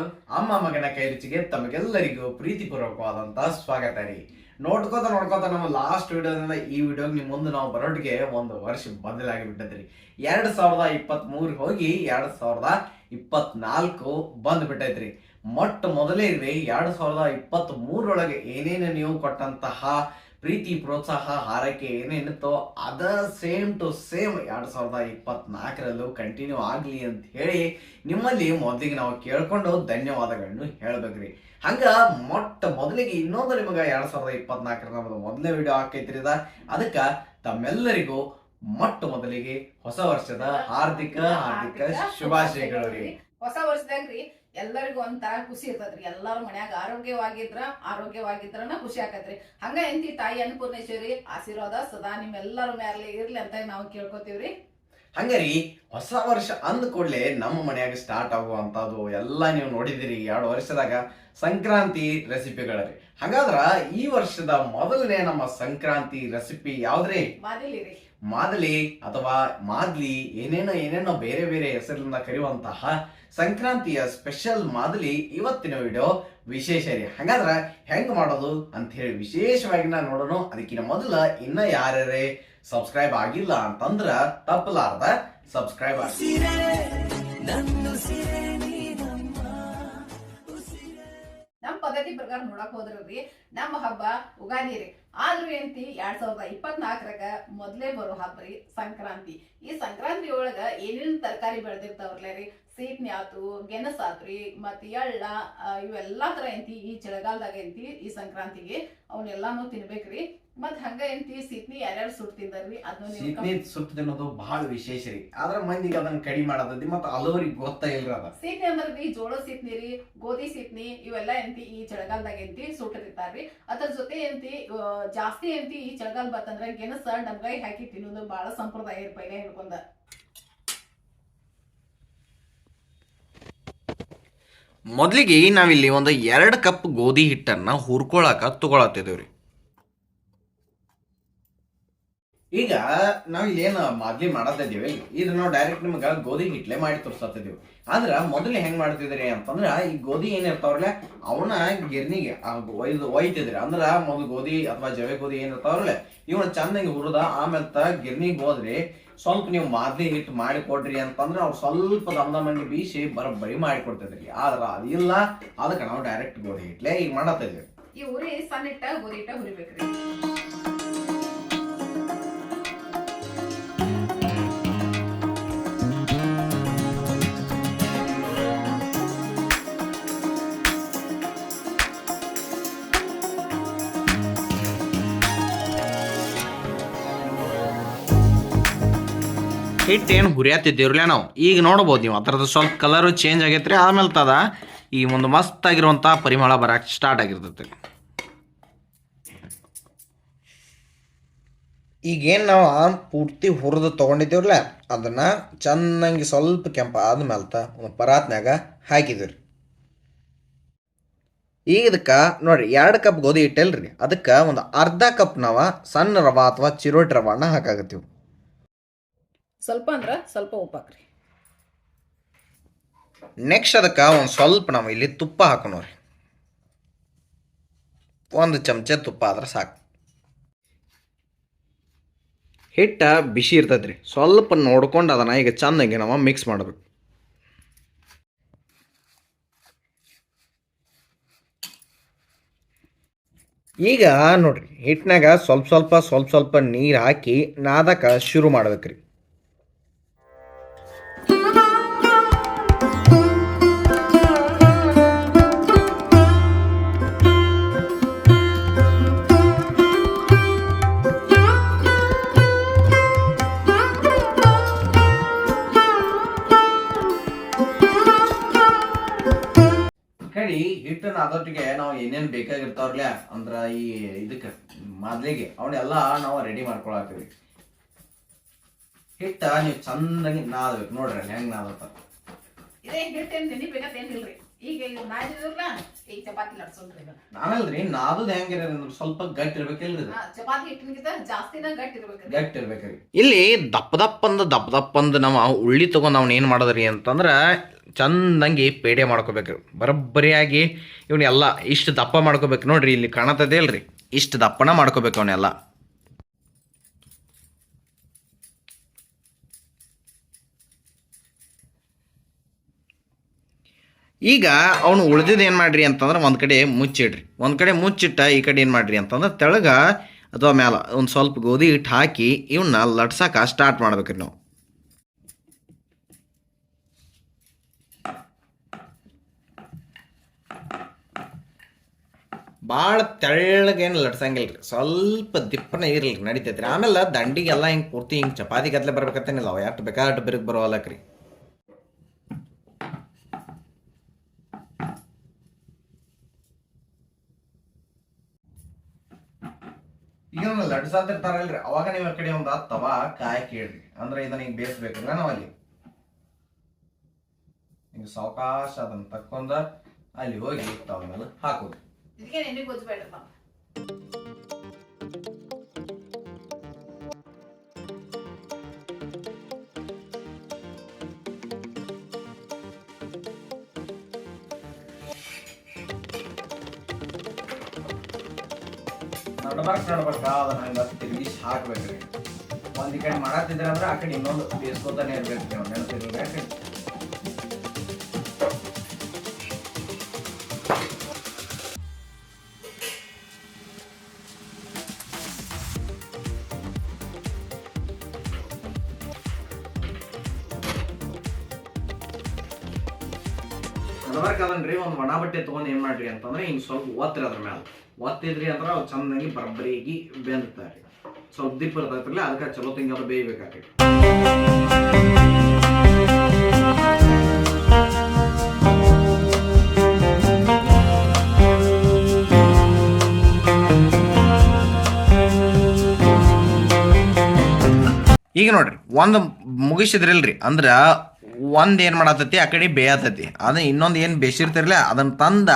Channel ಅಮ್ಮ ಮಗನ ಕೈ ರುಚಿಗೆ ತಮಗೆಲ್ಲರಿಗೂ ಪ್ರೀತಿಪೂರ್ವಕವಾದಂತ ಸ್ವಾಗತ ರೀ. ನೋಡ್ಕೋತ ನೋಡ್ಕೋತ ನಮ್ಮ ಲಾಸ್ಟ್ ವಿಡಿಯೋದಿಂದ ಈ ವಿಡಿಯೋಗೆ ನಿಮ್ ಮುಂದೆ ನಾವು ಬರೋಟ್ಗೆ ಒಂದು ವರ್ಷ ಬದಲಾಗಿ ಬಿಟ್ಟದ್ರಿ ಎರಡ್ ಸಾವಿರದ ಇಪ್ಪತ್ತ್ ಮೂರ್ ಹೋಗಿ ಎರಡ್ ಸಾವಿರದ ಇಪ್ಪತ್ನಾಲ್ಕು ಬಂದ್ ಬಿಟ್ಟೈತ್ರಿ ಮೊಟ್ಟ ಮೊದಲೇ ರೀ ಎರಡ್ ಸಾವಿರದ ಇಪ್ಪತ್ತ್ ಮೂರೊಳಗೆ ಏನೇನು ನೀವು ಕೊಟ್ಟಂತಹ ಪ್ರೀತಿ, ಪ್ರೋತ್ಸಾಹ, ಹಾರೈಕೆ ಏನೇನಿತ್ತೋ ಅದ ಸೇಮ್ ಟು ಸೇಮ್ ಎರಡು ಸಾವಿರದ ಇಪ್ಪತ್ನಾಲ್ಕರಲ್ಲೂ ಕಂಟಿನ್ಯೂ ಆಗಲಿ ಅಂತ ಹೇಳಿ ನಿಮ್ಮಲ್ಲಿ ಮೊದಲಿಗೆ ನಾವು ಕೇಳ್ಕೊಂಡು ಧನ್ಯವಾದಗಳನ್ನು ಹೇಳ್ಬೇಕ್ರಿ. ಹಂಗ ಮೊಟ್ಟ ಮೊದಲಿಗೆ ಇನ್ನೊಂದು ನಿಮಗೆ ಎರಡು ಸಾವಿರದ ಇಪ್ಪತ್ನಾಲ್ಕರ ನಮ್ದು ಮೊದಲನೇ ವಿಡಿಯೋ ಹಾಕೈತ್ರಿ ಅದಕ್ಕೆ ತಮ್ಮೆಲ್ಲರಿಗೂ ಮೊಟ್ಟ ಮೊದಲಿಗೆ ಹೊಸ ವರ್ಷದ ಹಾರ್ದಿಕ ಹಾರ್ದಿಕ ಶುಭಾಶಯಗಳು ಹೊಸ ವರ್ಷದಾಗ್ರಿ. ಎಲ್ಲರಿಗೂ ಅಂತ ಖುಷಿ ಇರ್ತದ್ರಿ. ಎಲ್ಲಾರು ಮನ್ಯಾಗ ಆರೋಗ್ಯವಾಗಿದ್ರ ಆರೋಗ್ಯವಾಗಿದ್ರನ ಖುಷಿ ಆಕತ್ರಿ. ಹಂಗ ಎಂತಿ ತಾಯಿ ಅನ್ನಪೂರ್ಣೇಶ್ವರಿ ಆಶೀರ್ವಾದ ಸದಾ ನಿಮ್ಮೆಲ್ಲರ ಮ್ಯಾಲೆ ಇರ್ಲಿ ಅಂತ ನಾವು ಕೇಳ್ಕೊತೀವ್ರಿ. ರೀ ಹೊಸ ವರ್ಷ ಅಂದ ಕೂಡಲೇ ನಮ್ಮ ಮನೆಯಾಗ ಸ್ಟಾರ್ಟ್ ಆಗುವಂತದ್ದು ಎಲ್ಲ ನೀವು ನೋಡಿದಿರಿ ಎರಡು ವರ್ಷದಾಗ ಸಂಕ್ರಾಂತಿ ರೆಸಿಪಿಗಳರಿ. ಹಾಗಾದ್ರ ಈ ವರ್ಷದ ಮೊದಲನೇ ನಮ್ಮ ಸಂಕ್ರಾಂತಿ ರೆಸಿಪಿ ಯಾವ್ದ್ರಿ? ಮಾದಿಲಿ ಅಥವಾ ಮಾದಲಿ ಏನೇನೋ ಏನೇನೋ ಬೇರೆ ಬೇರೆ ಹೆಸರಿನಿಂದ ಕರೆಯುವಂತಹ ಸಂಕ್ರಾಂತಿಯ ಸ್ಪೆಷಲ್ ಮಾದಲಿ ಇವತ್ತಿನ ವಿಡಿಯೋ ವಿಶೇಷ ರೀ. ಹಾಗಾದ್ರ ಹೆಂಗ್ ಮಾಡೋದು ಅಂತ ಹೇಳಿ ವಿಶೇಷವಾಗಿ ನಾ ನೋಡೋಣ ಅದಕ್ಕಿಂತ ಮೊದಲ ಇನ್ನ ಯಾರ್ಯಾರೇ ಸಬ್ಸ್ಕ್ರೈಬ್ ಆಗಿಲ್ಲ ಅಂತಂದ್ರ ತಪ್ಪಲಾರ್ದ ಸಬ್ಸ್ಕ್ರೈಬ್ ಆಗಿ ನಮ್ ಪದ್ಧತಿ ಪ್ರಕಾರ ನೋಡಕ್ ಹೋದ್ರಿ ನಮ್ಮ ಹಬ್ಬ ಉಗಾದಿ ರೀ. ಆದ್ರೂ ಎಂತಿ ಎರಡ್ ಸಾವಿರದ ಇಪ್ಪತ್ನಾಲ್ಕರಾಗ ಮೊದಲೇ ಬರೋ ಹಬ್ಬ ರೀ ಸಂಕ್ರಾಂತಿ. ಈ ಸಂಕ್ರಾಂತಿ ಒಳಗ ಏನೇನು ತರಕಾರಿ ಬೆಳೆದಿರ್ತಾವ್ರಲ್ಲ ರೀ? ಸೀಟ್ನ್ಯಾತು ಆತು ಮತ್ತೆ ಎಳ್ಳ ಇವೆಲ್ಲಾ ತರ ಎಂತಿ ಈ ಚಳಿಗಾಲದಾಗ ಏನ್ತಿ, ಈ ಸಂಕ್ರಾಂತಿಗೆ ಅವನ್ನೆಲ್ಲಾನು ತಿನ್ಬೇಕ್ರಿ. ಮತ್ ಹಂಗ ಎಂತಿ ಸೀಟ್ನಿ ಯಾರ್ಯಾರು ಸುಟ್ ತಿಂದಾರ್ರಿ ಅದನ್ನ ಸೀತ್ನಿ ಸುಟ್ಟು ತಿನ್ನೋದು ಬಹಳ ವಿಶೇಷ ರೀ. ಆದ್ರ ಮಂದಿಗೆ ಅದನ್ನ ಕಡಿಮೆ ಮಾಡೋದೈತಿ ಮತ್ತ ಹಲವರಿಗೆ ಗೊತ್ತ ಇಲ್ರಿ ಅದ. ಸೀಟ್ನಿ ರೀ ಜೋಳ ಸೀಟ್ನಿ ರೀ ಗೋಧಿ ಸೀಟ್ನಿ ಇವೆಲ್ಲ ಎಂತಿ ಈ ಚಳಿಗಾಲದಾಗ ಎಂತಿ ಸುಟ್ಟಿರ್ತಾರ್ರಿ ಅದ್ರ ಜೊತೆ ಎಂತಿ ಜಾಸ್ತಿ ಎಂತಿ ಈ ಚಳಿಗಾಲ ಬತ್ತಂದ್ರ ಗೆಣಸ ಡಬ್ಗಾಯಿ ಹಾಕಿ ತಿನ್ನೋದು ಬಹಳ ಸಂಪ್ರದಾಯ ರೀ ಪೈಲೆ ಹೇಳ್ಕೊಂಡ. ಮೊದಲಿಗೆ ನಾವಿಲ್ಲಿ ಒಂದು ಎರಡು ಕಪ್ ಗೋಧಿ ಹಿಟ್ಟನ್ನ ಹುರ್ಕೊಳಕ ತಗೊಳತ್ತಿದ್ದೇವ್ರಿ. ಈಗ ನಾವ್ ಏನು ಮಾದ್ಲಿ ಮಾಡತ್ತಿದ್ದೀವಿ ಇದು ನಾವು ಡೈರೆಕ್ಟ್ ನಿಮ್ಗೆ ಗೋಧಿ ಹಿಟ್ಲೆ ಮಾಡಿ ತೋರ್ಸತ್ತಿದೀವಿ ಆದ್ರ ಮೊದಲು ಹೆಂಗ್ ಮಾಡ್ತಿದ್ರಿ ಅಂತಂದ್ರ, ಈ ಗೋಧಿ ಏನ್ ಇರ್ತಾವ್ರಲ್ಲ ಅವನ್ನ ಗಿರ್ನಿಗೆ ಒಯ್ದು ಒಯ್ತಿದ್ರಿ. ಅಂದ್ರ ಮೊದಲು ಗೋಧಿ ಅಥವಾ ಜವೆ ಗೋಧಿ ಏನ್ ಇರ್ತಾವ್ರಲ್ಲ ಇವನ್ನ ಚಂದಂಗೆ ಹುರಿದ ಆಮೇಲೆ ಗಿರ್ನಿಗೆ ಹೋದ್ರಿ, ಸ್ವಲ್ಪ ನೀವು ಮಾದ್ಲಿ ಹಿಟ್ಟು ಮಾಡಿ ಕೊಡ್ರಿ ಅಂತಂದ್ರೆ ಅವ್ರು ಸ್ವಲ್ಪ ದಮ್ ದಮ್ಮಂಗೆ ಬೀಸಿ ಬರೋಬ್ಬರಿ ಮಾಡಿ ಕೊಡ್ತಿದ್ರಿ. ಆದ್ರ ಅದಿಲ್ಲ, ಅದಕ್ಕೆ ನಾವು ಡೈರೆಕ್ಟ್ ಗೋಧಿ ಹಿಟ್ಲೆ ಈಗ ಮಾಡತ್ತಿದ್ವಿ ಈ ಉರಿ ಸಣ್ಣ ಗೋಧಿ ಹಿಟ್ಟ ಹುರಿಬೇಕ್ರಿ. ಹಿಟ್ಟು ಏನು ಹುರಿಯತ್ತಿದ್ದೀವ್ರಲ್ಲೇ ನಾವು. ಈಗ ನೋಡ್ಬೋದು ನೀವು ಅದರದ್ದು ಸ್ವಲ್ಪ ಕಲರು ಚೇಂಜ್ ಆಗೈತ್ರಿ ಆಮೇಲೆ ತದ ಈ ಒಂದು ಮಸ್ತ್ ಆಗಿರುವಂಥ ಪರಿಮಳ ಬರಕ್ಕೆ ಸ್ಟಾರ್ಟ್ ಆಗಿರ್ತೈತೆ. ಈಗೇನು ನಾವು ಪೂರ್ತಿ ಹುರಿದು ತೊಗೊಂಡಿದ್ದೀವ್ರಲ್ಲ, ಅದನ್ನು ಚೆನ್ನಾಗಿ ಸ್ವಲ್ಪ ಕೆಂಪ ಆದ್ಮೇಲೆ ಒಂದು ಪರಾತ್ನಾಗ ಹಾಕಿದ್ದೀವಿ ಈಗ ಇದಕ್ಕೆ ನೋಡಿರಿ, ಎರಡು ಕಪ್ ಗೋಧಿ ಹಿಟ್ಟಲ್ರಿ. ಅದಕ್ಕೆ ಒಂದು ಅರ್ಧ ಕಪ್ ನಾವು ಸಣ್ಣ ರವಾ ಅಥವಾ ಚಿರೋಟಿ ರವಾನ ಹಾಕಾಗತ್ತೀವಿ ಸ್ವಲ್ಪ ಅಂದ್ರೆ ಸ್ವಲ್ಪ ಉಪ್ಪು ಹಾಕ್ರಿ ನೆಕ್ಸ್ಟ್ ಅದಕ್ಕೆ ಒಂದು ಸ್ವಲ್ಪ ನಾವು ಇಲ್ಲಿ ತುಪ್ಪ ಹಾಕೋಣ್ರಿ ಒಂದು ಚಮಚ ತುಪ್ಪ ಆದ್ರೆ ಸಾಕು. ಹಿಟ್ಟ ಬಿಸಿ ಇರ್ತೈತ್ರಿ. ಸ್ವಲ್ಪ ನೋಡ್ಕೊಂಡು ಅದನ್ನ ಈಗ ಚೆನ್ನಾಗಿ ನಾವು ಮಿಕ್ಸ್ ಮಾಡಬೇಕು. ಈಗ ನೋಡ್ರಿ ಹಿಟ್ಟಿನಾಗ ಸ್ವಲ್ಪ ಸ್ವಲ್ಪ ಸ್ವಲ್ಪ ಸ್ವಲ್ಪ ನೀರು ಹಾಕಿ ನಾದಕ್ಕೆ ಶುರು ಮಾಡ್ಬೇಕ್ರಿ. ಹಿಟ್ಟನ್ನ ಅದೊಟ್ಟಿಗೆ ನಾವು ಏನೇನ್ ಬೇಕಾಗಿರ್ತಾವ್ರಲ್ಲ ಅಂದ್ರ ಈ ಇದಕ್ಕೆ, ಮೊದ್ಲಿಗೆ ಅವನ್ನೆಲ್ಲ ನಾವು ರೆಡಿ ಮಾಡ್ಕೊಳತ್ತೀವಿ ಹಿಟ್ಟ ನೀವು ಚಂದಾಗಿ ನಾದ್ಬೇಕು, ನೋಡ್ರಿ ಹೆಂಗ್ ನಾದತ್ತ ಹಿಟ್ಟೇನ್ ಈಗ ಇದು ನಾದಿದ್ರಲ್ಲ ಈಗ ಚಪಾತಿ ಲಡ್ಸೋದ್ರಿ ಈಗ ನಾನಲ್ರಿ ನಾದದ್ ಹೆಂಗಿರ ಸ್ವಲ್ಪ ಗಟ್ಟಿ ಇರ್ಬೇಕಿಲ್ರಿ ಇದು? ಹಾ, ಚಪಾತಿ ಹಿಟ್ಟಿನಗಿಂತ ಜಾಸ್ತಿನ ಗಟ್ಟಿ ಇರ್ಬೇಕ್ರಿ ಗಟ್ಟಿ ಇರ್ಬೇಕ್ರಿ. ಇಲ್ಲಿ ದಪ್ಪ ದಪ್ಪಂದ ದಪ್ಪ ದಪ್ಪಂದ ನಾವು ಉಳ್ಳಿ ತಗೊಂಡ್ ಅವ್ನ ಏನು ಮಾಡೋದ್ರಿ ಅಂತಂದ್ರೆ ಚಂದಂಗಿ ಪೇಡೆ ಮಾಡ್ಕೋಬೇಕ್ರಿ. ಬರೋಬ್ಬರಿಯಾಗಿ ಇವನ್ನೆಲ್ಲ ಇಷ್ಟು ದಪ್ಪ ಮಾಡ್ಕೋಬೇಕು. ನೋಡ್ರಿ ಇಲ್ಲಿ ಕಾಣತದೆ ಅಲ್ರಿ ಇಷ್ಟು ದಪ್ಪನ ಮಾಡ್ಕೋಬೇಕು ಅವನ್ನೆಲ್ಲ ಈಗ ಅವನು ಉಳಿದಿದ್ದು ಏನು ಮಾಡ್ರಿ ಅಂತಂದ್ರೆ ಒಂದು ಕಡೆ ಮುಚ್ಚಿಡ್ರಿ. ಒಂದು ಕಡೆ ಮುಚ್ಚಿಟ್ಟ ಈ ಕಡೆ ಏನು ಮಾಡ್ರಿ ಅಂತಂದ್ರೆ ತೆಳಗ ಅಥವಾ ಮ್ಯಾಲ ಒಂದು ಸ್ವಲ್ಪ ಗೋಧಿ ಹಿಟ್ಟು ಹಾಕಿ ಇವನ್ನ ಲಟ್ಸಕ್ಕೆ ಸ್ಟಾರ್ಟ್ ಮಾಡ್ಬೇಕ್ರಿ ನಾವು. ಭಾಳ ತೆಳ್ಳಗೇನು ಲಟ್ಸಂಗಿಲ್ಲ ರೀ ಸ್ವಲ್ಪ ದಿಪ್ಪನ ಇರಲಿ ನಡಿತೈತ್ರಿ. ಆಮೇಲೆ ದಂಡಿಗೆಲ್ಲ ಹಿಂಗೆ ಪೂರ್ತಿ ಹಿಂಗೆ ಚಪಾತಿ ಗತ್ಲೆ ಬರ್ಬೇಕತ್ತೇನಿಲ್ಲ ಅವು ಎಷ್ಟು ಬೇಕಾದಷ್ಟು ಬಿರುಕು ಬರೋವಲ್ಲಕ್ರಿ. ಈಗ ಲಡ್ಸಾತಿರ್ತಾರಲ್ರಿ. ಅವಾಗ ನೀವು ಕಡೆ ಒಂದು ತವಾ ಕಾಯಿ ಕೇಳ್ರಿ. ಅಂದ್ರೆ ಇದನ್ನ ಹಿಂಗ್ ಬೇಯಿಸ್ಬೇಕು ನಾನು ನಾವಲ್ಲಿ ಹಿಂಗೆ ಸಾವಕಾಶ ಅದನ್ನ ತಕ್ಕೊಂಡ ಅಲ್ಲಿ ಹೋಗಿ ತವ ಮೇಲೆ ಹಾಕೋದು. ನಡ್ಬರ್ಕ್ ನಡ್ಬರ್ಕ ಅದನ್ನ ತಿರುಗಿಸಿ ಹಾಕ್ಬೇಕ್ರಿ ಒಂದ್ ಕಡೆ ಮಾಡತ್ತಿದ್ರೆ ಅಂದ್ರೆ ಆ ಕಡೆ ಇನ್ನೊಂದು ಬೇಯಿಸ್ಕೊತಾನೆ ಇರ್ಬೇಕು ನೀವು, ನೆನಪಿರ್ಬೇಕು ನಡ್ಬರ್ಕ್ ಅದನ್ರಿ, ಒಂದು ಒಣ ಬಟ್ಟೆ ತೊಗೊಂಡು ಏನು ಮಾಡ್ರಿ ಅಂತಂದ್ರೆ ಹಿಂಗ್ ಸ್ವಲ್ಪ ಒತ್ತಿರಿ ಅದ್ರ ಮ್ಯಾಲ. ಒತ್ತಿದ್ರಿ ಅಂದ್ರೆ ಅವು ಚಂದಾಗಿ ಬರಬರಿಗಿ ಬೆಂತಾರೆ ಸ್ವಲ್ಪ ದಿಪ್ಪ ಇರ್ತೈತ್ರಲ್ಲ ಅದಕ್ಕೆ ಚಲೋ ತಿಂಗ ಅದು ಬೇಯ್ಬೇಕಾಗಿ ಈಗ ನೋಡ್ರಿ, ಒಂದು ಮುಗಿಸಿದ್ರಿಲ್ರಿ, ಅಂದ್ರ ಒಂದ್ ಏನ್ ಮಾಡತೈತಿ, ಆ ಕಡೆ ಬೇಯತೈತಿ. ಅದನ್ನ ಇನ್ನೊಂದು ಏನ್ ಬೇಸಿರ್ತಿರ್ಲ, ಅದನ್ನ ತಂದ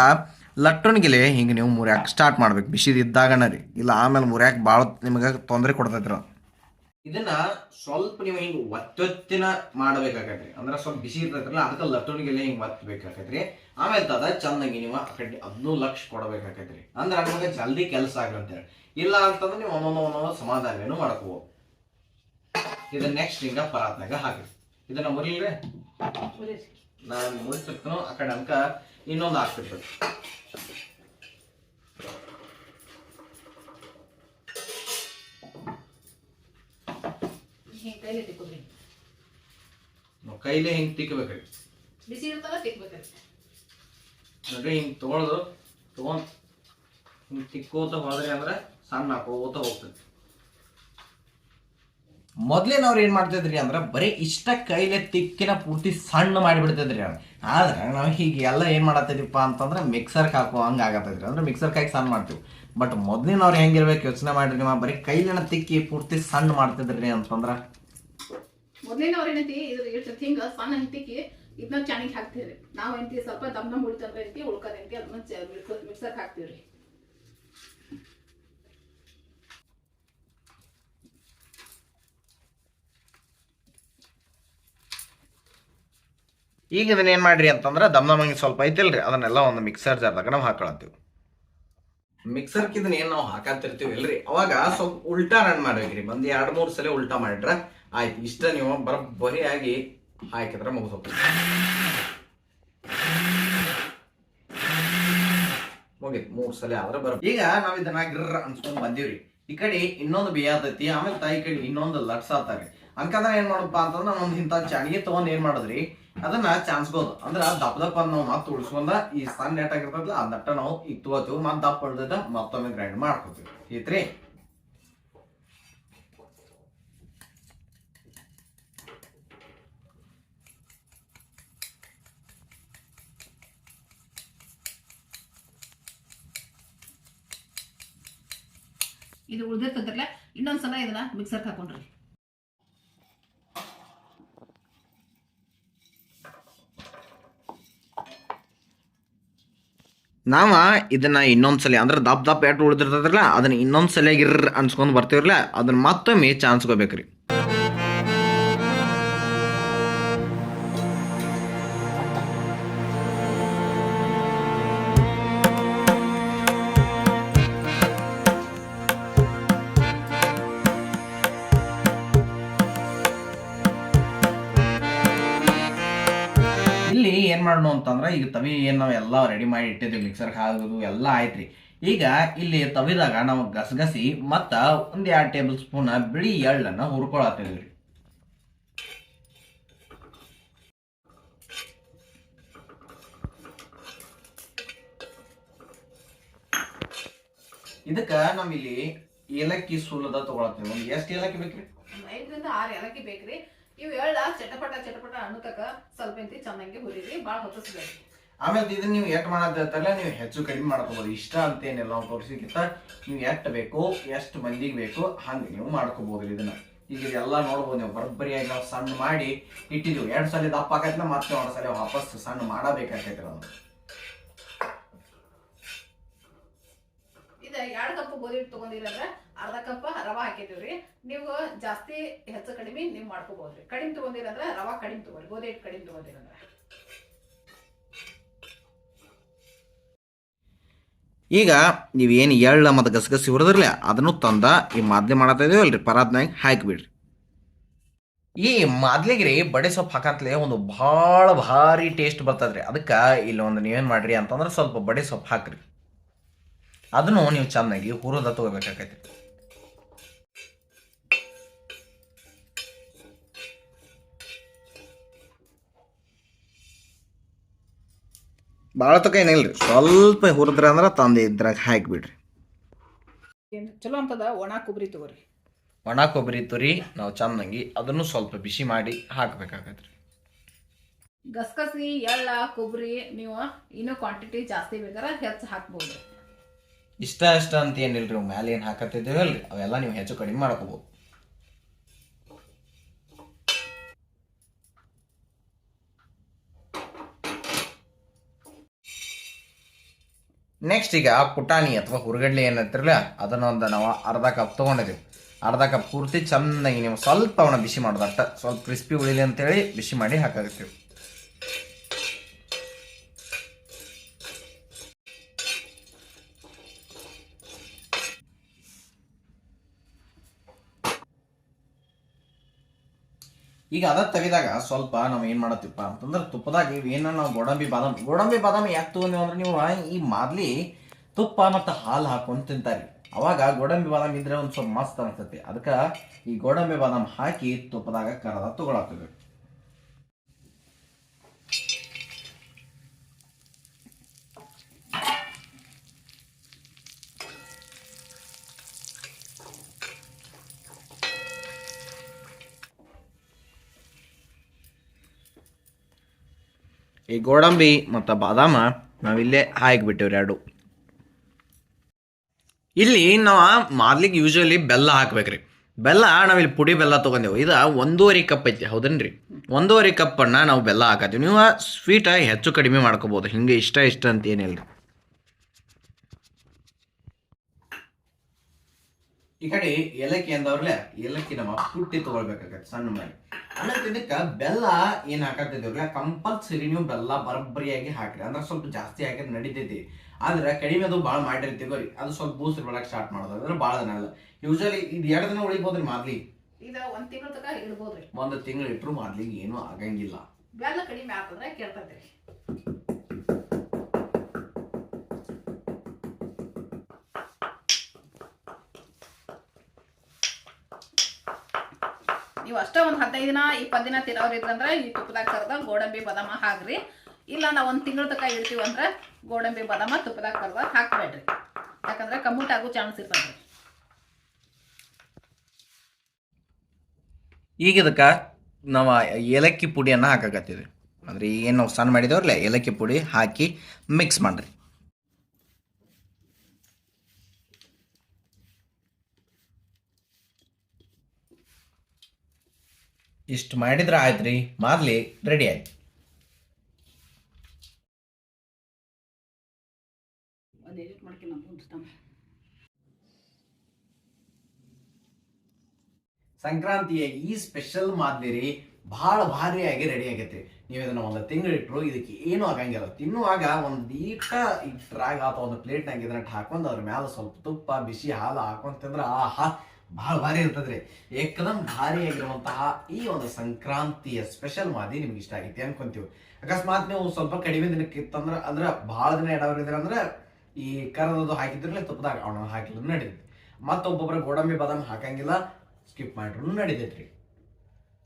ಲಟ್ಟಣಿಗೆಲೆ ಹಿಂಗೆ ನೀವು ಮುರ್ಯಾಕೆ ಸ್ಟಾರ್ಟ್ ಮಾಡ್ಬೇಕು. ಬಿಸಿದ್ ಇದ್ದಾಗಣ ರೀ. ಇಲ್ಲ ಆಮೇಲೆ ಮುರ್ಯಾಕೆ ಭಾಳ ನಿಮಗೆ ತೊಂದರೆ ಕೊಡ್ತೈತ್ರಿ. ಇದನ್ನ ಸ್ವಲ್ಪ ನೀವು ಹಿಂಗೆ ಒತ್ತೊತ್ತಿನ ಮಾಡ್ಬೇಕಾಗತ್ರಿ ಅಂದ್ರೆ ಸ್ವಲ್ಪ ಬಿಸಿ ಇರ್ತೈತ್ರಲ್ಲ ಅದಕ್ಕೆ ಲಟ್ಟಣಿಗೆಲೆ ಹಿಂಗೆ ಒತ್ತಬೇಕಾಗತ್ರಿ ಆಮೇಲೆ ತದ ಚಂದಾಗಿ ನೀವು ಕಡ್ಡಿ ಕಡೆ ಅದನ್ನೂ ಲಕ್ಷ ಕೊಡಬೇಕಾಗತ್ರಿ ಅಂದ್ರೆ ನಮಗೆ ಜಲ್ದಿ ಕೆಲಸ ಆಗತ್ತೆ. ಇಲ್ಲ ಅಂತಂದ್ರೆ ನೀವು ಒಂದೊಂದು ಒಂದೊಂದು ಸಮಾಧಾನವೇನು ಮಾಡ್ಕೋಬೋದು. ಇದನ್ನ ನೆಕ್ಸ್ಟ್ ಹಿಂಗ ಪರಾತ್ನಾಗ ಹಾಕಿ ಇದನ್ನ ಮುರಿಲ್ರಿ? ನಾನು ಮುರಿಸಿರ್ತೀನೋ ಆ ಕಡೆ ಅನ್ಕ ಇನ್ನೊಂದು ಹಾಕ್ತಿರ್ಬೇಕು ಕೈಲೆ ಹಿಂಗ್ ತಿಕ್ಬೇಕ್ರಿ ತಿಕ್ಕಬೇಕ್ರಿ ಬಿಸಿ ಇರ್ತಾರ ತಿಕ್ಬೇಕ್ರಿ ನೋಡ್ರಿ ಹಿಂಗೆ ತೊಗೊಳ್ದು ತೊಗೊಂಡ್ ಹಿಂಗೆ ತಿಕ್ಕೋತ ಹೋದ್ರಿ ಅಂದ್ರೆ ಸಣ್ಣ ಹಾಕೋತ ಹೋಗ್ತೈತಿ ಮೊದ್ಲೇ ಏನು ಮಾಡ್ತಿದ್ರಿ ಅಂದ್ರೆ ಬರೀ ಇಷ್ಟ ಕೈಲೆ ತಿಕ್ಕಿನ ಪೂರ್ತಿ ಸಣ್ಣ ಮಾಡಿಬಿಡ್ತಿದ್ರಿ ಅವ್ರು. ಆದ್ರೆ ನಾವು ಹೀಗೆ ಎಲ್ಲ ಏನ್ ಮಾಡತ್ತಿದ್ವಿಪ್ಪ ಅಂತಂದ್ರೆ ಮಿಕ್ಸರ್ಗೆ ಹಾಕೋ ಹಂಗ ಆಗತ್ತೈತ್ರಿ. ಅಂದ್ರೆ ಮಿಕ್ಸರ್ ಕಾಯಿ ಸಣ್ಣ ಮಾಡ್ತೀವಿ. ಬಟ್ ಮೊದ್ಲಿನವ್ರು ಹೆಂಗಿರ್ಬೇಕು ಯೋಚನೆ ಮಾಡ್ರಿ ನೀವು. ಬರೀ ಕೈಲಿನ ತಿಕ್ಕಿ ಪೂರ್ತಿ ಸಣ್ಣ ಮಾಡ್ತಿದ್ರಿ ಅಂತಂದ್ರ? ಮೊದ್ಲಿನವ್ರ ಏನೈತಿ, ಇದ್ರ ಇಷ್ಟ ಹಿಂಗ ಸಣ್ಣ ತಿಕ್ಕಿ ಇದನ್ನ ಚೆನ್ನಾಗಿ ಹಾಕ್ತೀವ್ರಿ. ನಾವ್ ಎಂತಿ ಸ್ವಲ್ಪ ದಮ್ ದಮ್ ಉಳಿತಂದ್ರೆ ಐತಿ ಉಳ್ಕದ ಎಂತಿ ಅದನ್ನ ಮಿಕ್ಸರ್ ಈಗ ಇದನ್ನ ಏನ್ ಮಾಡ್ರಿ ಅಂತಂದ್ರೆ ದಮ್ ದಮ್ಮಂಗೆ ಸ್ವಲ್ಪ ಐತಿಲ್ರಿ. ಅದನ್ನೆಲ್ಲ ಒಂದು ಮಿಕ್ಸರ್ ಜಾರ್ದಾಗ ನಾವು ಹಾಕೊಳತ್ತೀವಿ. ಮಿಕ್ಸರ್ ಇದನ್ನ ಏನ್ ನಾವು ಹಾಕಾತಿರ್ತೀವಿ ಇಲ್ರಿ. ಅವಾಗ ಸ್ವಲ್ಪ ಉಲ್ಟಾ ರನ್ ಮಾಡ್ಬೇಕ್ರಿ. ಬಂದು ಎರಡ್ ಮೂರ್ ಸಲ ಉಲ್ಟಾ ಮಾಡಿದ್ರ ಆಯ್ತು. ಇಷ್ಟ ನೀವು ಬರೋಬ್ಬರಿ ಆಗಿ ಹಾಕಿದ್ರೆ ಮುಗಿಸೋಗ್ತದೆ ಮುಗಿತ್. ಮೂರ್ ಸಲ ಆದ್ರೆ ಬರ ಈಗ ನಾವ್ ಇದನ್ನ ಗಿರ್ರ ಅನ್ಸ್ಕೊಂಡ್ ಬಂದೀವ್ರಿ. ಈ ಕಡೆ ಇನ್ನೊಂದು ಬೇಯಾತೈತಿ ಆಮೇಲೆ ತಾಯಿ ಕಡೆ ಇನ್ನೊಂದು ಲಟ್ಸಾತಾರಿ ಅಂಕಂದ್ರೆ ಏನ್ ಮಾಡಪ್ಪ ಅಂತಂದ್ರೆ ನಾನೊಂದು ಇಂಥ ಚಾಣಿಗೆ ತಗೊಂಡ್ ಏನ್ ಮಾಡಿದ್ರಿ? ಅದನ್ನ ಚಾನ್ಸ್ಬೋದು ಅಂದ್ರ ದಪ್ಪ ದಪ್ಪ ನಾವು ಮತ್ತೆ ಉಳಿಸ್ಕೊಂಡ ಈ ಸಣ್ಣ ನೆಟ್ಟಾಗಿರ್ತದಲ್ಲ ಆ ದಟ್ಟ ನಾವು ಈಗ ಮತ್ತೆ ದಪ್ಪ ಹೊಡೆದ ಮತ್ತೊಮ್ಮೆ ಗ್ರೈಂಡ್ ಮಾಡ್ಕೊತೀವಿ. ಐತ್ರಿ ಇದು ಉಳ್ದಿರ್ತದ್ರಲ್ಲ ಇನ್ನೊಂದ್ಸಲ ಇದನ್ನ ಮಿಕ್ಸರ್ ಹಾಕೊಂಡ್ರಿ. ನಾವ ಇದನ್ನ ಇನ್ನೊಂದ್ಸಲ ಅಂದ್ರೆ ದಪ್ಪ ದಪ್ಪ ಎಟ್ಟು ಉಳಿದಿರ್ತದ್ರಲ್ಲ ಅದನ್ನ ಇನ್ನೊಂದ್ಸಲ ಗಿರ್ ಅನ್ಸ್ಕೊಂಡು ಬರ್ತೀವ್ರಲ್ಲ, ಅದನ್ನ ಮತ್ತೊಮ್ಮೆ ಚಾನ್ಸ್ಕೋಬೇಕ್ರಿ ಈಗ ತವಿ ಏನು ನಾವು ಎಲ್ಲ ರೆಡಿ ಮಾಡಿ ಇಟ್ಟಿದ್ದೀವಿ ಮಿಕ್ಸರ್ ಹಾಕೋದು, ಎಲ್ಲ ಆಯ್ತ್ರಿ. ಈಗ ಇಲ್ಲಿ ತವಿದಾಗ ನಾವು ಗಸಗಸಿ ಮತ್ತು ಒಂದು ಎರಡು ಟೇಬಲ್ ಸ್ಪೂನ್ ಬಿಳಿ ಎಳ್ಳನ್ನ ಹುರ್ಕೊಳತ್ತಿದ್ವಿ. ಇದಕ್ಕ ಇದಕ್ಕೆ ಇಲ್ಲಿ ಏಲಕ್ಕಿ ಸುಲದ ತಗೊಳತ್ತೀವಿ ಎಷ್ಟು ಎಷ್ಟ್ ಏಲಕ್ಕಿ ಬೇಕ್ರಿ? ಒಂದ್ ಐದರಿಂದ ಆರು ಏಲಕ್ಕಿ ಬೇಕ್ರಿ. ಇವು ಎಳ್ಳ ಚಟಪಟ ಚಟಪಟ ಅನ್ನತಕ ಸ್ವಲ್ಪ ಇಂತಿ ಚೆನ್ನಾಗಿ ಹುರಿರಿ ಭಾಳ ಹೊತ್ತಿಸ್ಬೇಕು ಆಮೇಲೆ ಇದನ್ನ ನೀವು ಎಟ್ ಮಾಡತ್ತಲ್ಲ ನೀವು ಹೆಚ್ಚು ಕಡಿಮೆ ಮಾಡ್ಕೋಬಹುದು ಇಷ್ಟ ಅಂತ ಏನೆಲ್ಲ ನಾವು ತೋರಿಸಿಕ್ಕಿಂತ ನೀವು ಎಟ್ ಬೇಕು ಎಷ್ಟು ಮಂದಿಗೆ ಬೇಕು ಹಂಗೆ ನೀವು ಮಾಡ್ಕೋಬಹುದು ಇದನ್ನ. ಈಗ ಇದೆಲ್ಲ ನೋಡ್ಬೋದು ನೀವು ಬರೋಬ್ಬರಿಯಾಗಿ ನಾವು ಸಣ್ಣ ಮಾಡಿ ಇಟ್ಟಿದ್ವಿ. ಎರಡು ಸಲ ದಪ್ಪ ಆಕೈತಿನ ಮತ್ತೆ ಒಂದ್ ಸಲ ವಾಪಸ್ ಸಣ್ಣ ಮಾಡಬೇಕಾಕೈತ್ರಿ ಅದು ಇದ ಎರಡು ಕಪ್ ಗೋಧಿ ಹಿಟ್ಟು ತಗೊಂಡಿರಂದ್ರ ಅರ್ಧ ಕಪ್ ರವಾ ರೀ. ನೀವು ಜಾಸ್ತಿ ಹೆಚ್ಚು ಕಡಿಮೆ ನೀವು ಮಾಡ್ಕೋಬಹುದ್ರಿ ಕಡಿಮೆ ತಗೊಂಡಿರಂದ್ರ ರವಾ ಕಡಿಮೆ ತಗೋರಿ ಗೋಧಿ ಹಿಟ್ಟು ಕಡಿಮೆ ತಗೊಂಡಿರಂದ್ರ. ಈಗ ನೀವು ಏನು ಎಳ್ಳ ಮತ್ತು ಗಸಗಸಿ ಹುರಿದ್ರಲ್ಲ ಅದನ್ನು ತಂದ ಈ ಮಾದ್ಲಿ ಮಾಡತ್ತಾ ಇದೀವಲ್ರಿ. ಪರಾದ್ನಾಗ ಹಾಕಿಬಿಡ್ರಿ ಈ ಮಾದ್ಲಿಗೆ ರೀ ಬಡೆ ಸೊಪ್ಪು ಹಾಕತ್ಲೆ ಒಂದು ಭಾಳ ಭಾರಿ ಟೇಸ್ಟ್ ಬರ್ತದ್ರಿ. ಅದಕ್ಕೆ ಇಲ್ಲಿ ಒಂದು ನೀವೇನು ಮಾಡ್ರಿ ಅಂತಂದ್ರೆ ಸ್ವಲ್ಪ ಬಡೆ ಸೊಪ್ಪು ಹಾಕ್ರಿ. ಅದನ್ನು ನೀವು ಚೆನ್ನಾಗಿ ಹುರಿದ ತಗೋಬೇಕಾಕೈತಿ ಭಾಳ ತಕ ಏನಿಲ್ರಿ ಸ್ವಲ್ಪ ಹುರಿದ್ರೆ ಅಂದ್ರೆ ತಂದು ಇದ್ರಾಗ ಹಾಕಿಬಿಡ್ರಿ ಚಲೋ ಅಂತದ? ಒಣ ಕೊಬ್ಬರಿ ತಗೋರಿ. ಒಣ ಕೊಬ್ಬರಿ ತುರಿ ನಾವು ಚೆನ್ನಾಗಿ ಅದನ್ನು ಸ್ವಲ್ಪ ಬಿಸಿ ಮಾಡಿ ಹಾಕಬೇಕಾಗತ್ರಿ. ಗಸಗಸಿ ಎಲ್ಲ ಕೊಬ್ಬರಿ ನೀವು ಇನ್ನೂ ಕ್ವಾಂಟಿಟಿ ಜಾಸ್ತಿ ಬೇಕಾದ್ರೆ ಹೆಚ್ಚು ಹಾಕ್ಬೋದು ಇಷ್ಟ ಇಷ್ಟ ಅಂತ ಏನಿಲ್ಲ ರೀ ಮ್ಯಾಲೆ ಏನು ಹಾಕತ್ತಿದ್ದೇವಲ್ರಿ ಅವೆಲ್ಲ ನೀವು ಹೆಚ್ಚು ಕಡಿಮೆ ಮಾಡ್ಕೋಬಹುದು ನೆಕ್ಸ್ಟ್ ಈಗ ಪುಟಾಣಿ ಅಥವಾ ಹುರುಗಡ್ಲೆ ಏನಂತಿರಲ್ಲ, ಅದನ್ನ ಒಂದು ನಾವು ಅರ್ಧ ಕಪ್ ತೊಗೊಂಡಿದ್ದೀವಿ ಅರ್ಧ ಕಪ್ ಪೂರ್ತಿ ಚೆನ್ನಾಗಿ ನೀವು ಸ್ವಲ್ಪ ಅವನ್ನ ಬಿಸಿ ಮಾಡೋದು ಅಷ್ಟ ಸ್ವಲ್ಪ ಕ್ರಿಸ್ಪಿ ಉಳಿಲಿ ಅಂತೇಳಿ ಬಿಸಿ ಮಾಡಿ ಹಾಕಾಗತ್ತೀವಿ ಈಗ ಅದ ತೆಗೆದಾಗ ಸ್ವಲ್ಪ ನಾವು ಏನ್ ಮಾಡತ್ತೀವಪ್ಪ ಅಂತಂದ್ರೆ ತುಪ್ಪದಾಗ ಏನ ನಾವು ಗೋಡಂಬಿ ಬಾದಾಮಿ. ಗೋಡಂಬಿ ಬಾದಾಮಿ ಯಾಕೆ ತಗೊಂಡಿವಿ ಅಂದ್ರೆ ನೀವು ಈ ಮಾದ್ಲಿ ತುಪ್ಪ ಮತ್ತು ಹಾಲು ಹಾಕೊಂಡು ತಿಂತಾರಿ. ಅವಾಗ ಗೋಡಂಬಿ ಬಾದಾಮಿ ಇದ್ರೆ ಒಂದು ಸ್ವಲ್ಪ ಮಸ್ತ್ ಅನ್ಸತ್ತೆ. ಅದಕ್ಕೆ ಈ ಗೋಡಂಬಿ ಬಾದಾಮಿ ಹಾಕಿ ತುಪ್ಪದಾಗ ಕರದ ತಗೊಳತ್ತೀವಿ ಈ ಗೋಡಂಬಿ ಮತ್ತು ಬಾದಾಮ ನಾವಿಲ್ಲೇ ಹಾಕಿಬಿಟ್ಟಿವ್ರಿ ಎರಡು. ಇಲ್ಲಿ ನಾವು ಮಾರ್ಲಿಗೆ ಯೂಶಲಿ ಬೆಲ್ಲ ಹಾಕ್ಬೇಕ್ರಿ. ಬೆಲ್ಲ ನಾವಿಲ್ಲಿ ಪುಡಿ ಬೆಲ್ಲ ತೊಗೊಂಡೇವು. ಇದು ಒಂದೂವರೆ ಕಪ್ ಐತಿ, ಹೌದನ್ರಿ? ಒಂದೂವರೆ ಕಪ್ಪನ್ನು ನಾವು ಬೆಲ್ಲ ಹಾಕತ್ತೀವಿ. ನೀವು ಸ್ವೀಟ ಹೆಚ್ಚು ಕಡಿಮೆ ಮಾಡ್ಕೋಬೋದು. ಹಿಂಗೆ ಇಷ್ಟ ಇಷ್ಟ ಅಂತ ಏನಿಲ್ಲ ಈ ಕಡೆ ಏಲಕ್ಕಿ ಅಂದವ್ರಲ್ಲ ಏಲಕ್ಕಿ ನಮ್ಮ ಪುಟ್ಟಿ ತಗೊಳ್ಬೇಕಾಗತ್ತೆ ಸಣ್ಣ ಮಾಡಿ ಆಮೇಲೆ ಇದಕ್ಕೆ ಬೆಲ್ಲ ಏನ್ ಹಾಕತ್ತಿದ್ರೆ ಕಂಪಲ್ಸರಿ ನೀವು ಬೆಲ್ಲ ಬರಬ್ಬರಿಯಾಗಿ ಹಾಕ್ರಿ. ಅಂದ್ರೆ ಸ್ವಲ್ಪ ಜಾಸ್ತಿ ಹಾಕಿದ್ರೆ ನಡಿತೈತಿ. ಆದ್ರೆ ಕಡಿಮೆ ಅದು ಭಾಳ ಮಾಡಿರ್ತೀವಿ ರೀ ಅದು ಸ್ವಲ್ಪ ಬೂಸ್ ಬರಕ್ಕೆ ಸ್ಟಾರ್ಟ್ ಮಾಡೋದು. ಅಂದ್ರೆ ಭಾಳ ದಿನ ಅಲ್ಲ. ಯೂಶಲಿ ಇದು ಎರಡು ದಿನ ಉಳಿಬೋದ್ರಿ ಮಾದ್ಲಿ? ಒಂದ್ ತಿಂಗಳ ಇಟ್ರು ಮಾದ್ಲಿಗೆ ಏನೂ ಆಗಂಗಿಲ್ಲ. ಬೆಲ್ಲ ಕಡಿಮೆ ಆಗ್ತದ್ರೆ ಕೇಳ್ತೈತ್ರಿ ನೀವು ಅಷ್ಟೇ ಒಂದು ಹದಿನೈದು ದಿನ, ಇಪ್ಪತ್ತು ದಿನ ತಿನ್ನೋರು ಇದ್ರಂದ್ರೆ ಈ ತುಪ್ಪದಾಗ ಕರ್ದ ಗೋಡಂಬಿ, ಬದಾಮ ಹಾಕ್ರಿ. ಇಲ್ಲ ನಾವು ಒಂದು ತಿಂಗಳ ತನಕ ಇಡ್ತೀವಿ ಅಂದ್ರೆ ಗೋಡಂಬಿ, ಬಾದಾಮ, ತುಪ್ಪದಾಗ ಕರ್ದ ಹಾಕ್ಬೇಡ್ರಿ. ಯಾಕಂದ್ರೆ ಕಮ್ಮುಟ್ ಆಗೋ ಚಾನ್ಸ್ ಇರ್ತದ್ರಿ. ಈಗ ಇದಕ್ಕೆ ನಾವು ಏಲಕ್ಕಿ ಪುಡಿಯನ್ನು ಹಾಕಕತ್ತೀವಿ. ಅಂದ್ರೆ ಏನು ನಾವು ಸಣ್ಣ ಮಾಡಿದವ್ರಲ್ಲ ಏಲಕ್ಕಿ ಪುಡಿ ಹಾಕಿ ಮಿಕ್ಸ್ ಮಾಡ್ರಿ. ಇಷ್ಟು ಮಾಡಿದ್ರೆ ಆಯ್ತು. ರೀ ಮಾದಲಿ ರೆಡಿ ಆಯ್ತು ಸಂಕ್ರಾಂತಿಯ ಈ ಸ್ಪೆಷಲ್ ಮಾದಲಿ ರೀ ಭಾಳ ಭಾರಿಯಾಗಿ ರೆಡಿ ಆಗೈತೆ. ನೀವು ಇದನ್ನ ಒಂದು ತಿಂಗಳು ಇಟ್ಟರು ಇದಕ್ಕೆ ಏನೂ ಆಗಂಗಿಲ್ಲ. ತಿನ್ನುವಾಗ ಒಂದು ದೀಟ ಈ ಟ್ರಾಗ್ ಅಥವಾ ಒಂದು ಪ್ಲೇಟ್ನಾಗ ಇದನ್ನ ಹಾಕೊಂಡು ಅದ್ರ ಮ್ಯಾಲ ಸ್ವಲ್ಪ ತುಪ್ಪ ಬಿಸಿ ಹಾಲು ಹಾಕೊಂಡು ತಿಂದ್ರೆ ಆಹಾ ಬಹಳ ಭಾರಿ ಇರ್ತದ್ರಿ. ಏಕದಮ್ ಭಾರಿ ಆಗಿರುವಂತಹ ಈ ಒಂದು ಸಂಕ್ರಾಂತಿಯ ಸ್ಪೆಷಲ್ ಮಾದಿ ನಿಮ್ಗೆ ಇಷ್ಟ ಆಗೈತಿ ಅನ್ಕೊಂತೀವಿ. ಅಕಸ್ಮಾತ್ ನೀವು ಸ್ವಲ್ಪ ಕಡಿಮೆ ದಿನಕ್ಕೆ ಇತ್ತಂದ್ರೆ ಅಂದ್ರೆ ಬಹಳ ದಿನ ಇಡವ್ರಿದ್ರ ಅಂದ್ರೆ ಈ ಕರದದು ಹಾಕಿದ್ರಲ್ಲ ತುಪ್ಪದಾಗ ಅವನ ಹಾಕಿದ್ರು ನಡೀತೈತಿ. ಮತ್ತೊಬ್ಬೊಬ್ಬರ ಗೋಡಂಬಿ ಬಾದಾಮಿ ಹಾಕಂಗಿಲ್ಲ ಸ್ಕಿಪ್ ಮಾಡಿದ್ರು ನಡೀತೈತ್ರಿ.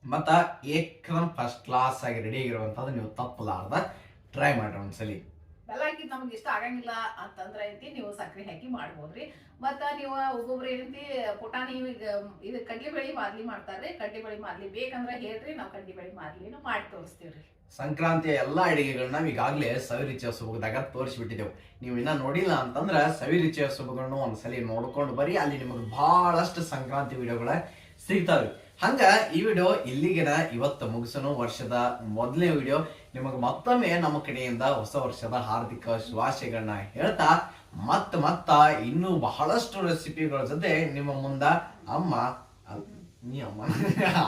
ಮತ್ತ ಏಕದಮ್ ಫಸ್ಟ್ ಕ್ಲಾಸ್ ಆಗಿ ರೆಡಿ ಆಗಿರುವಂಥದ್ದು ನೀವು ತಪ್ಪಲಾರ್ದ ಟ್ರೈ ಮಾಡ್ರಿ ಒಂದ್ಸಲಿ. ಬೆಲ್ಲ ಹಾಕಿದ್ ನಮ್ಗೆ ಇಷ್ಟ ಆಗಂಗಿಲ್ಲ ಅಂತಂದ್ರೆ ಐತಿ, ನೀವು ಸಕ್ಕರೆ ಹಾಕಿ ಮಾಡ್ಬೋದ್ರಿ. ಮತ್ತ ನೀವು ಒಬ್ಬೊಬ್ರು ಏನೈತಿ ಪುಟಾಣಿ ಇದು ಕಡ್ಲಿ ಬೆಳಿ ಮಾದ್ಲಿ ಮಾಡ್ತಾರ್ರಿ. ಕಡ್ಲಿ ಬೆಳಿ ಮಾದ್ಲಿ ಬೇಕಂದ್ರೆ ಹೇಳ್ರಿ, ನಾವು ಕಡ್ಲಿ ಬೆಳಿ ಮಾದ್ಲಿನೂ ಮಾಡಿ ತೋರಿಸ್ತೀವ್ರಿ. ಸಂಕ್ರಾಂತಿಯ ಎಲ್ಲಾ ಅಡಿಗೆಗಳನ್ನ ಈಗಾಗಲೇ ಸವಿರುಚಿ ಹಸುಬುಗದಾಗ ತೋರಿಸ್ಬಿಟ್ಟಿದ್ದೆವು. ನೀವು ಇನ್ನ ನೋಡಿಲ್ಲ ಅಂತಂದ್ರ ಸವಿರುಚಿ ಹಸುಬುಗಳನ್ನ ಒಂದ್ಸಲಿ ನೋಡ್ಕೊಂಡು ಬರಿ, ಅಲ್ಲಿ ನಿಮಗೆ ಬಹಳಷ್ಟು ಸಂಕ್ರಾಂತಿ ವಿಡಿಯೋಗಳ ಸಿಗ್ತಾವೆ ಹಂಗ ಈ ವಿಡಿಯೋ ಇಲ್ಲಿಗಿನ ಇವತ್ತು ಮುಗಿಸೋನು ವರ್ಷದ ಮೊದಲನೇ ವಿಡಿಯೋ. ನಿಮಗೆ ಮತ್ತೊಮ್ಮೆ ನಮ್ಮ ಕಡೆಯಿಂದ ಹೊಸ ವರ್ಷದ ಹಾರ್ದಿಕ ಶುಭಾಶಯಗಳನ್ನ ಹೇಳ್ತಾ ಮತ್ತ ಮತ್ತ ಇನ್ನೂ ಬಹಳಷ್ಟು ರೆಸಿಪಿಗಳ ಜೊತೆ ನಿಮ್ಮ ಮುಂದ ಅಮ್ಮ ನೀ ಅಮ್ಮ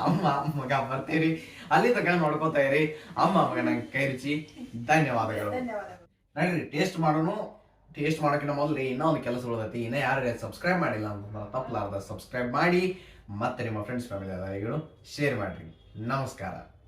ಅಮ್ಮ ಮಗ ಬರ್ತೀರಿ. ಅಲ್ಲಿ ತನಕ ನೋಡ್ಕೋತಾ ಇರಿ. ಅಮ್ಮ ನಂಗೆ ಕೈ ರುಚಿ. ಧನ್ಯವಾದಗಳು. ಧನ್ಯವಾದಗಳು. ನೋಡ್ರಿ ಟೇಸ್ಟ್ ಮಾಡೋನು. ಟೇಸ್ಟ್ ಮಾಡೋಕ್ಕಿಂತ ಮೊದಲು ಇನ್ನೂ ಒಂದು ಕೆಲಸ ಉಳಿದೈತಿ. ಇನ್ನೂ ಯಾರು ಸಬ್ಸ್ಕ್ರೈಬ್ ಮಾಡಿಲ್ಲ ಅಂತ ತಪ್ಪಲಾರ್ದ ಸಬ್ಸ್ಕ್ರೈಬ್ ಮಾಡಿ. ಮತ್ತೆ ನಿಮ್ಮ ಫ್ರೆಂಡ್ಸ್ ಫ್ಯಾಮಿಲಿ ಶೇರ್ ಮಾಡಿರಿ. ನಮಸ್ಕಾರ.